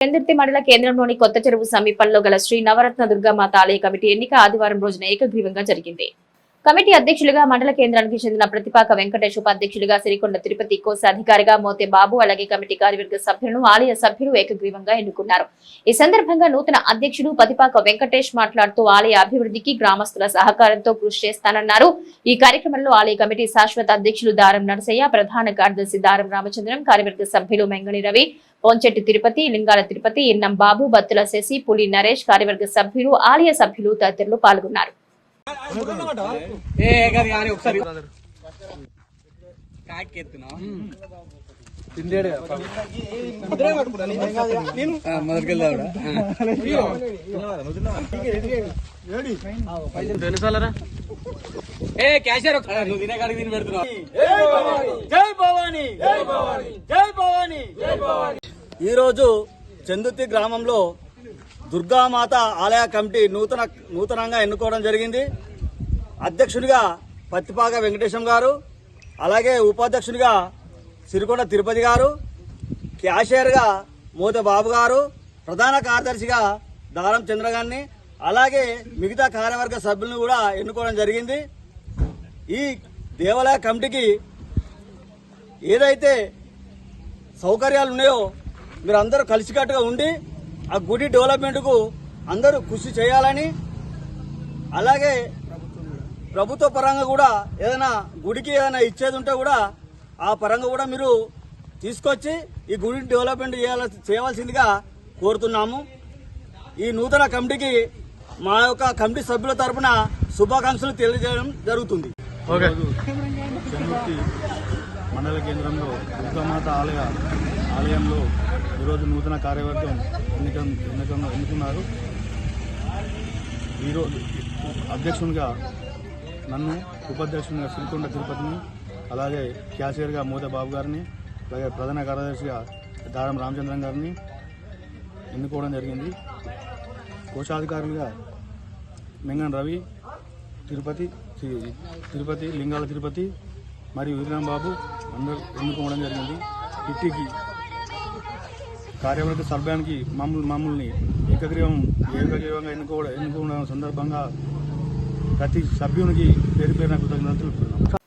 చందుర్తి మండల కేంద్రంలోని కొత్త చెరువు సమీపంలో గల శ్రీ నవరత్న దుర్గామాత ఆలయ కమిటీ ఎన్నిక ఆదివారం రోజున ఏకగ్రీవంగా జరిగింది. కమిటీ అధ్యక్షులుగా మండల కేంద్రానికి చెందిన ప్రతిపాక వెంకటేష్ ఉపాధ్యక్షులుగా సిరికొండ తిరుపతి కోశాధికారిగా మోతే బాబు అలాగే కమిటీ కార్యవర్గ సభ్యులను ఆలయ సభ్యులు ఏకగ్రీవంగా ఎన్నుకున్నారు. ఈ సందర్భంగా నూతన అధ్యక్షుడు ప్రతిపాక వెంకటేష్ మాట్లాడుతూ ఆలయ అభివృద్ధికి గ్రామస్తుల సహకారంతో కృషి చేస్తానన్నారు. ఈ కార్యక్రమంలో ఆలయ కమిటీ శాశ్వత అధ్యక్షులు దారం నరసయ్య ప్రధాన కార్యదర్శి దారం రామచంద్రం కార్యవర్గ సభ్యులు మెంగళి రవి పొంచెట్టి తిరుపతి లింగాల తిరుపతి ఇన్నం బాబు బత్తుల శశి పులి నరేష్ కార్యవర్గ సభ్యులు ఆలయ సభ్యులు తదితరులు పాల్గొన్నారు ఏ క్యాషియర్ నువ్వు తినే కాడికి తిని పెడుతున్నావు జై భవానీ జై భవానీ జై భవానీ ఈరోజు చందుతి గ్రామంలో దుర్గామాత ఆలయ కమిటీ నూతన నూతనంగా ఎన్నుకోవడం జరిగింది. అధ్యక్షునిగా పత్తిపాక వెంకటేశం గారు అలాగే ఉపాధ్యక్షునిగా సిరికొండ తిరుపతి గారు క్యాషియర్గా మోత బాబు గారు ప్రధాన కార్యదర్శిగా దారం చంద్ర గారిని అలాగే మిగతా కార్యవర్గ సభ్యులను కూడా ఎన్నుకోవడం జరిగింది. ఈ దేవాలయ కమిటీకి ఏదైతే సౌకర్యాలు ఉన్నాయో మీరు అందరూ కలిసికట్టుగా ఉండి ఆ గుడి డెవలప్మెంట్కు అందరూ కృషి చేయాలని అలాగే ప్రభుత్వ పరంగా కూడా ఏదైనా గుడికి ఏదైనా ఇచ్చేది ఉంటే కూడా ఆ పరంగా కూడా మీరు తీసుకొచ్చి ఈ గుడి డెవలప్మెంట్ చేయాల చేయవలసిందిగా కోరుతున్నాము. ఈ నూతన కమిటీకి మా యొక్క కమిటీ సభ్యుల తరపున శుభాకాంక్షలు తెలియజేయడం జరుగుతుంది. మండల కేంద్రంలో దుర్గామాత ఆలయ ఆలయంలో ఈరోజు నూతన కార్యవర్గం ఎన్నిక ఎన్నిక ఎన్నుకున్నారు. ఈరోజు అధ్యక్షునిగా నన్ను ఉపాధ్యక్షునిగా శ్రీకొండ తిరుపతిని అలాగే క్యాషియర్గా మోదబాబు గారిని అలాగే ప్రధాన కార్యదర్శిగా దారం రామచంద్రన్ గారిని ఎన్నుకోవడం జరిగింది. కోశాధికారులుగా మెంగన్ రవి తిరుపతి తి- తిరుపతి లింగాల తిరుపతి మరియు వీరరాంబాబు అందరూ ఎన్నుకోవడం జరిగింది. ఇట్టికి కార్యవర్గ సభ్యానికి మమ్మల్ని మమ్మల్ని ఏకగ్రీవం ఏకగ్రీవంగా ఎన్నుకోవడం ఎన్నుకున్న సందర్భంగా ప్రతి సభ్యునికి పేరు పేరున కృతజ్ఞతలు